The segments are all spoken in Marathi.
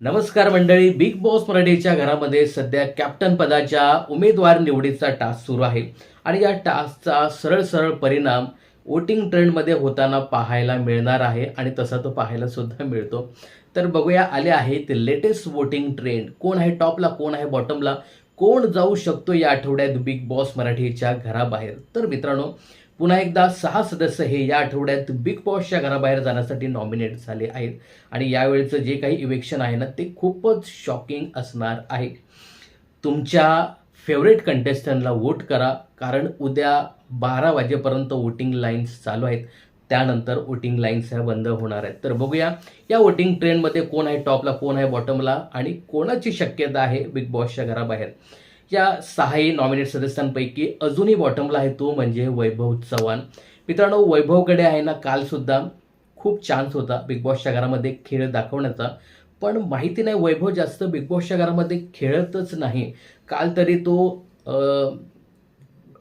नमस्कार मंडळी बिग बॉस मराठीच्या घरामध्ये सध्या कॅप्टन पदाच्या उमेदवार निवडीचा टास्क सुरू आहे. आणि या टास्कचा सरळ सरळ परिणाम वोटिंग ट्रेंडमध्ये होताना पाहायला मिळणार आहे आणि तसा तो पाहायला सुद्धा मिळतो. तर बघूया आले आहेत लेटेस्ट वोटिंग ट्रेंड कोण आहे टॉपला कोण आहे बॉटमला कोण जाऊ शकतो या आठवड्यात बिग बॉस मराठीच्या घराबाहेर? तर मित्रांनो पुन्हा एकदा सहा सदस्य हे या आठवड्यात बिग बॉसच्या घराबाहेर जाण्यासाठी नॉमिनेट झाले आहेत. आणि यावेळेचं जे काही इवेक्शन आहे ना ते खूपच शॉकिंग असणार आहे. तुमच्या फेवरेट कंटेस्टंटला वोट करा कारण उद्या बारा वाजेपर्यंत वोटिंग लाईन्स चालू आहेत. त्यानंतर वोटिंग लाईन्स ह्या बंद होणार आहेत. तर बघूया या वोटिंग ट्रेंडमध्ये कोण आहे टॉपला कोण आहे बॉटमला आणि कोणाची शक्यता आहे बिग बॉसच्या घराबाहेर? या सहाही नॉमिनेट सदस्यांपैकी अजूनही बॉटमला आहे तो म्हणजे वैभव चव्हाण. मित्रांनो वैभवकडे आहे ना कालसुद्धा खूप चान्स होता बिग बॉसच्या घरामध्ये खेळ दाखवण्याचा. पण माहिती नाही वैभव जास्त बिग बॉसच्या घरामध्ये खेळतच नाही. काल तरी तो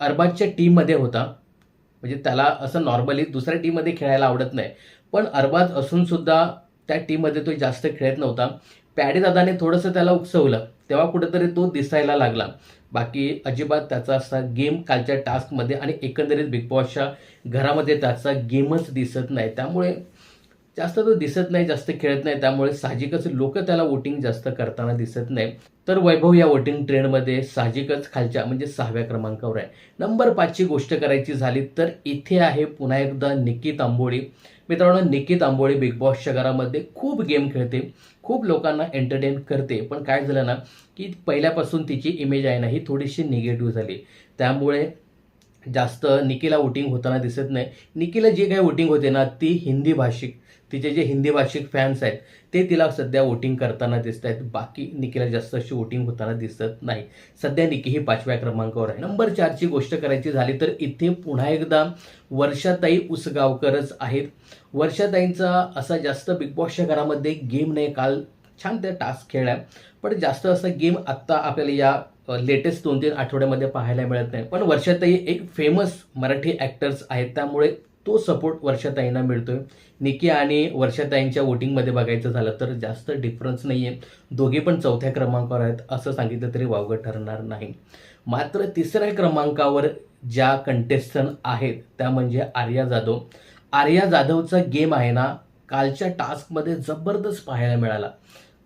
अरबाजच्या टीममध्ये होता. म्हणजे त्याला असं नॉर्मली दुसऱ्या टीममध्ये खेळायला आवडत नाही. पण अरबाज असूनसुद्धा त्या टीममध्ये तो जास्त खेळत नव्हता. पॅडेदादाने थोडंसं त्याला उकसवलं तेव्हा कुठेतरी तो दिसायला लागला. बाकी अजिबात त्याचा असा गेम कालच्या टास्कमध्ये आणि एकंदरीत बिग बॉसच्या घरामध्ये त्याचा गेमच दिसत नाही. त्यामुळे जास्त तो दिसत नाही जास्त खेळत नाही. त्यामुळे साहजिकच लोक त्याला वोटिंग जास्त करताना दिसत नाही. तर वैभव या वोटिंग ट्रेंडमध्ये साहजिकच खालच्या म्हणजे सहाव्या क्रमांकावर आहे. नंबर पाचची गोष्ट करायची झाली तर इथे आहे पुन्हा एकदा निकित आंबोळी. मित्रांनो निकित आंबोळी बिग बॉसच्या घरामध्ये खूप गेम खेळते. खूप लोकांना एंटरटेन करते. पण काय झालं ना की पहिल्यापासून तिची इमेज आहे ना ही थोडीशी निगेटिव्ह झाली. त्यामुळे जास्त निकीला वोटिंग होताना दिसत नाही. निकीला जे काही वोटिंग होते ना ती हिंदी भाषिक. तिचे जे हिंदी भाषिक फॅन्स आहेत ते तिला सध्या वोटिंग करताना दिसत आहेत. बाकी निकीला जास्त अशी वोटिंग होताना दिसत नाही. सध्या निकी ही पाचव्या क्रमांकावर आहे. नंबर चारची गोष्ट करायची झाली तर इथे पुन्हा एकदा वर्षाताई उसगावकरच आहेत. वर्षाताईंचा असा जास्त बिग बॉसच्या घरामध्ये गेम नाही. काल छान त्या टास्क खेळल्या. पण जास्त असा गेम आत्ता आपल्याला या लेटेस्ट दोन तीन आठवड्यामध्ये पाहायला मिळत नाही. पण वर्षाताई एक फेमस मराठी ॲक्टर्स आहेत. त्यामुळे तो सपोर्ट वर्षाताईंना मिळतोय. निकी आणि वर्षाताईंच्या वोटिंगमध्ये बघायचं झालं तर जास्त डिफरन्स नाही आहे दोघे पण चौथ्या क्रमांकावर आहेत असं सांगितलं तरी वावगं ठरणार नाही. मात्र तिसऱ्या क्रमांकावर ज्या कंटेस्टंट आहेत त्या म्हणजे आर्या जाधव. आर्या जाधवचा गेम आहे ना कालच्या टास्कमध्ये जबरदस्त पाहायला मिळाला.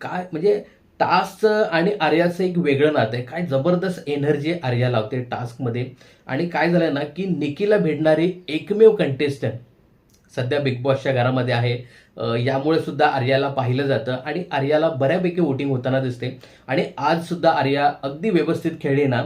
काय म्हणजे टास्कचं आणि आर्याचं एक वेगळं नातं आहे. काय जबरदस्त एनर्जी आर्या लावते टास्कमध्ये. आणि काय झालं ना की निकीला भेटणारी एकमेव कंटेस्टंट सध्या बिग बॉसच्या घरामध्ये आहे. यामुळे सुद्धा आर्याला पाहिलं जातं आणि आर्याला बऱ्यापैकी वोटिंग होताना दिसते. आणि आज सुद्धा आर्या अगदी व्यवस्थित खेळली ना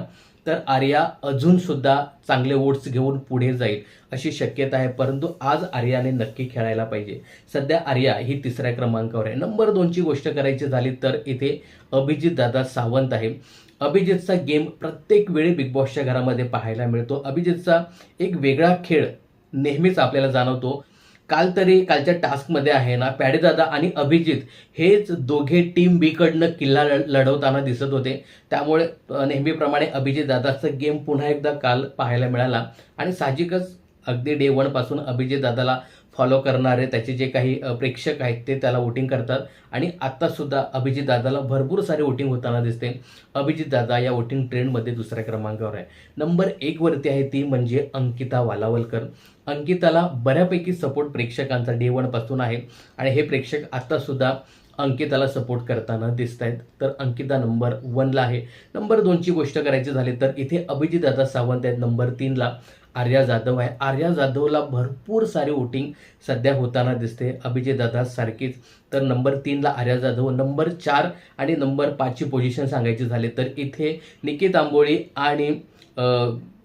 तर आर्या अजून सुद्धा चांगले वोट्स घेऊन पुढे जाईल अशी शक्यता आहे परंतु आज आर्याने नक्की खेळायला पाहिजे. सध्या आर्या ही तिसऱ्या क्रमांकावर आहे. नंबर दोनची गोष्ट करायची झाली तर इथे अभिजित दादा सावंत आहे. अभिजितचा गेम प्रत्येक वेळी बिग बॉसच्या घरामध्ये पाहायला मिळतो. अभिजितचा एक वेगळा खेळ नेहमीच आपल्याला जाणवतो. काल तरी कालच्या टास्कमध्ये आहे ना पॅडेदादा आणि अभिजित हेच दोघे टीम बीकडनं किल्ला लढवताना दिसत होते. त्यामुळे नेहमीप्रमाणे अभिजित दादाचा गेम पुन्हा एकदा काल पाहायला मिळाला. आणि साहजिकच अगदी डे वनपासून अभिजित दादाला फॉलो करणारे त्याचे जे काही प्रेक्षक आहेत ते त्याला वोटिंग करतात. आणि आत्तासुद्धा अभिजित दादाला भरपूर सारे वोटिंग होताना दिसते. अभिजित दादा या वोटिंग ट्रेंडमध्ये दुसऱ्या क्रमांकावर आहे. नंबर एकवरती आहे ती म्हणजे अंकिता वालावलकर. अंकिताला बऱ्यापैकी सपोर्ट प्रेक्षकांचा डे वनपासून आहे. आणि हे प्रेक्षक आत्तासुद्धा अंकिताला सपोर्ट करताना दिसत आहेत तर अंकिता नंबर वनला आहे. नंबर दोनची गोष्ट करायची झाली तर इथे अभिजित दादा सावंत आहेत नंबर तीनला. आर्या जाधव आहे. आर्या जाधवला भरपूर सारी वोटिंग सध्या होताना दिसते. अभिजित दादा सारखीच. तर नंबर तीनला आर्या जाधव नंबर चार आणि नंबर पाचची पोझिशन सांगायची झाली तर इथे निकित आंबोळी आणि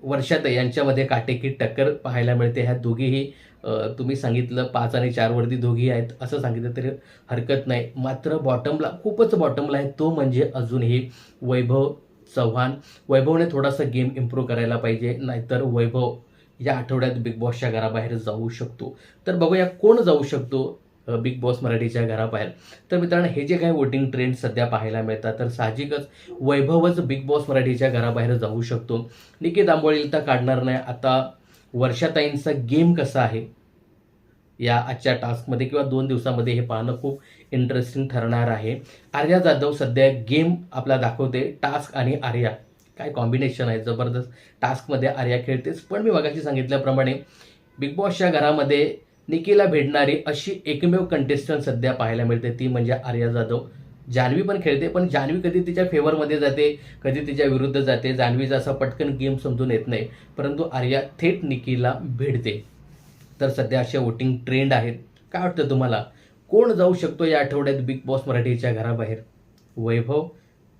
वर्षात यांच्यामध्ये काटेकी टक्कर पाहायला मिळते. ह्या दोघीही तुम्ही सांगितलं पाच आणि चारवरती दोघी आहेत असं सांगितलं तरी हरकत नाही. मात्र बॉटमला खूपच बॉटमला आहे. तो म्हणजे अजूनही वैभव चव्हाण. वैभवने थोडासा गेम इम्प्रूव्ह करायला पाहिजे नाहीतर वैभव या आठवड्यात बिग बॉसच्या घराबाहेर जाऊ शकतो. तर बघूया कोण जाऊ शकतो बिग बॉस मराठीच्या घराबाहेर. तर मित्रांनो हे जे काही वोटिंग ट्रेंड सध्या पाहायला मिळतात तर साहजिकच वैभवच बिग बॉस मराठीच्या घराबाहेर जाऊ शकतो. निकी दांबोळीला तर काढणार नाही. आता वर्षाताईंचा गेम कसा आहे? या आजच्या टास्कमध्ये किंवा दोन दिवसामध्ये हे पाहणं खूप इंटरेस्टिंग ठरणार आहे. आर्या जाधव सध्या गेम आपला दाखवते टास्क आणि आर्या. काय कॉम्बिनेशन आहे जबरदस्त टास्कमध्ये आर्या खेळतेच. पण मी मगाशी सांगितल्याप्रमाणे बिग बॉसच्या घरामध्ये निकीला भेटणारी अशी एकमेव कंटेस्टंट सध्या पाहायला मिळते. ती म्हणजे आर्या जाधव. जान्हवी पण खेळते पण जान्हवी कधी तिच्या फेवरमध्ये जाते कधी तिच्या विरुद्ध जाते. जान्हवीचा असा पटकन गेम समजून येत नाही. परंतु आर्या थेट निकीला भेटते. तर सध्या अशा वोटिंग ट्रेंड आहेत. काय वाटतं तुम्हाला? कोण जाऊ शकतो या आठवड्यात बिग बॉस मराठीच्या घराबाहेर? वैभव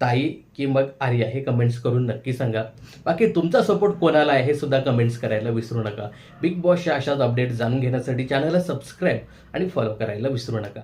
ताई की मग आर्या? हे कमेंट्स करून नक्की सांगा. बाकी तुमचा सपोर्ट कोणाला आहे हे सुद्धा कमेंट्स करायला विसरू नका. बिग बॉसच्या अशाच अपडेट जाणून घेण्यासाठी चॅनलला सबस्क्राईब आणि फॉलो करायला विसरू नका.